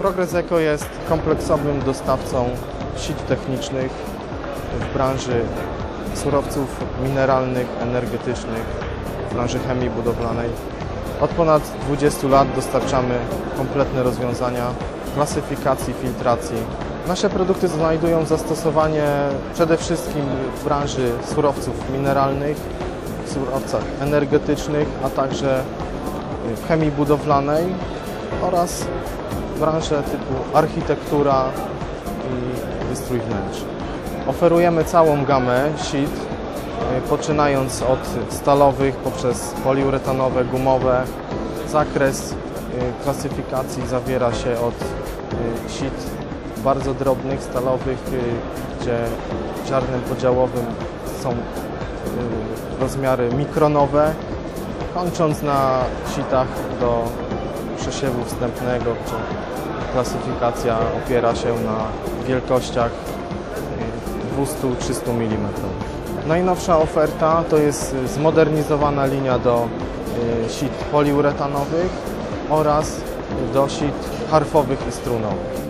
Progress Eco jest kompleksowym dostawcą sit technicznych w branży surowców mineralnych, energetycznych, w branży chemii budowlanej. Od ponad 20 lat dostarczamy kompletne rozwiązania klasyfikacji, filtracji. Nasze produkty znajdują zastosowanie przede wszystkim w branży surowców mineralnych, w surowcach energetycznych, a także w chemii budowlanej oraz branże typu architektura i wystrój wnętrz. Oferujemy całą gamę sit, y, poczynając od stalowych poprzez poliuretanowe, gumowe. Zakres y, klasyfikacji zawiera się od y, sit bardzo drobnych, stalowych, gdzie ziarnem podziałowym są rozmiary mikronowe, kończąc na sitach do przesiewu wstępnego, gdzie klasyfikacja opiera się na wielkościach y, 200-300 mm. Najnowsza oferta to jest zmodernizowana linia do y, sit poliuretanowych oraz do sit harfowych i strunowych.